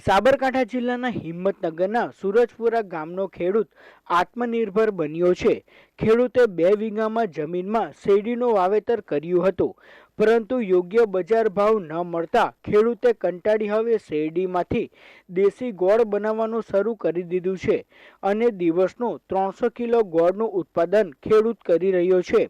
સાબરકાંઠા જિલ્લાના હિંમતનગરના સુરજપુરા ગામનો ખેડૂત આત્મનિર્ભર બન્યો છે. ખેડૂતે બે વીઘામાં જમીનમાં શેરડીનું વાવેતર કર્યું હતું. પરંતુ યોગ્ય બજાર ભાવ ન મળતા ખેડૂતે કંટાળી હવે શેરડીમાંથી દેશી ગોળ બનાવવાનું શરૂ કરી દીધું છે અને દિવસનું ત્રણસો કિલો ગોળનું ઉત્પાદન ખેડૂત કરી રહ્યો છે.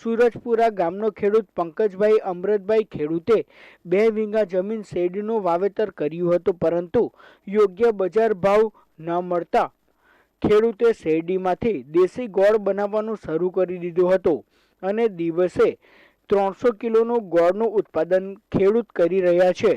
સુરજપુરા ગામનો ખેડૂત પંકજભાઈ અમૃતભાઈ ખેડૂતે બે વીંગા જમીન શેરડીનું વાવેતર કર્યું હતું, પરંતુ યોગ્ય બજાર ભાવ ન મળતા ખેડૂતે શેરડીમાંથી દેશી ગોળ બનાવવાનું શરૂ કરી દીધું હતું અને દિવસે ત્રણસો કિલોનું ગોળનું ઉત્પાદન ખેડૂત કરી રહ્યા છે.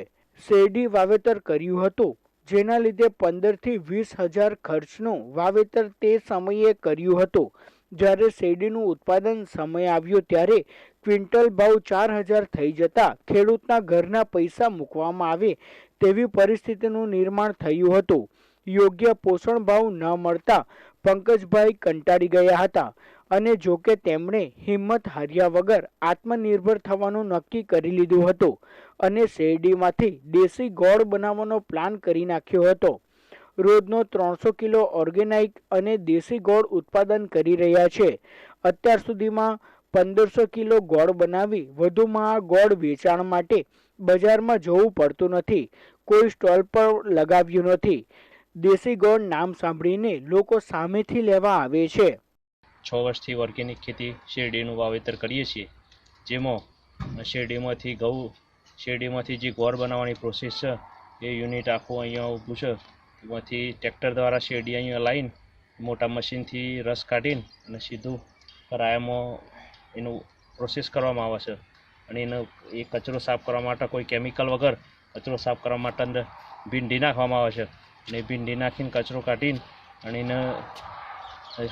શેરડી વાવેતર કર્યું હતું, જેના લીધે પંદરથી વીસ હજાર ખર્ચનું વાવેતર તે સમયે કર્યું હતું. જ્યારે શેરડીનું ઉત્પાદન સમય આવ્યો ત્યારે ક્વિન્ટલ ભાવ ચાર હજાર થઈ જતા ખેડૂતના ઘરના પૈસા મૂકવામાં આવે તેવી પરિસ્થિતિનું નિર્માણ થયું હતું. યોગ્ય પોષણ ભાવ ન મળતા પંકજભાઈ કંટાળી ગયા હતા અને જોકે તેમણે હિંમત હાર્યા વગર આત્મનિર્ભર થવાનું નક્કી કરી લીધું હતું અને શેરડીમાંથી દેશી ગોળ બનાવવાનો પ્લાન કરી નાખ્યો હતો. રોજનો ત્રણસો કિલો ઓર્ગેનાઇક અને દેશી ગોળ ઉત્પાદન કરી રહ્યા છે. અત્યાર સુધીમાં પંદરસો કિલો ગોળ બનાવી વધુમાં ગોળ વેચાણ માટે બજારમાં જવું પડતું નથી. કોઈ સ્ટોલ પર લગાવ્યું નથી. દેશી ગોળ નામ સાંભળીને લોકો સામેથી લેવા આવે છે. છ વર્ષથી ઓર્ગેનિક ખેતી શેરડીનું વાવેતર કરીએ છીએ. જેમાં શેરડીમાંથી ઘઉં, શેરડીમાંથી જે ગોળ બનાવવાની પ્રોસેસ છે, એ યુનિટ આખું અહીંયા ઊભું છે. એમાંથી ટ્રેક્ટર દ્વારા શેરડી અહીંયા લાવીને મોટા મશીનથી રસ કાઢીને અને સીધું કરાયામાં એનું પ્રોસેસ કરવામાં આવે છે. અને એનો એ કચરો સાફ કરવા માટે કોઈ કેમિકલ વગર કચરો સાફ કરવા માટે અંદર ભીંડી નાખવામાં આવે છે. અને ભીંડી નાખીને કચરો કાઢીને અને એને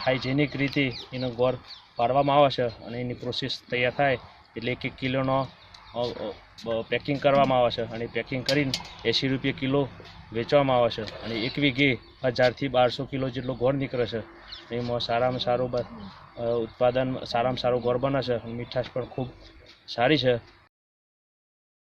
હાઇજેનિક રીતે એનો ગોળ પાડવામાં આવે છે અને એની પ્રોસેસ તૈયાર થાય એટલે એક એક કિલોનો પેકિંગ કરવામાં આવે છે. અને પેકિંગ કરીને એંસી રૂપિયા કિલો વેચવામાં આવે છે. અને એક વીઘે હજારથી બારસો કિલો જેટલો ગોળ નીકળે છે. એમાં સારામાં સારું ઉત્પાદન સારામાં સારું ગોળ બને છે. મીઠાશ પણ ખૂબ સારી છે.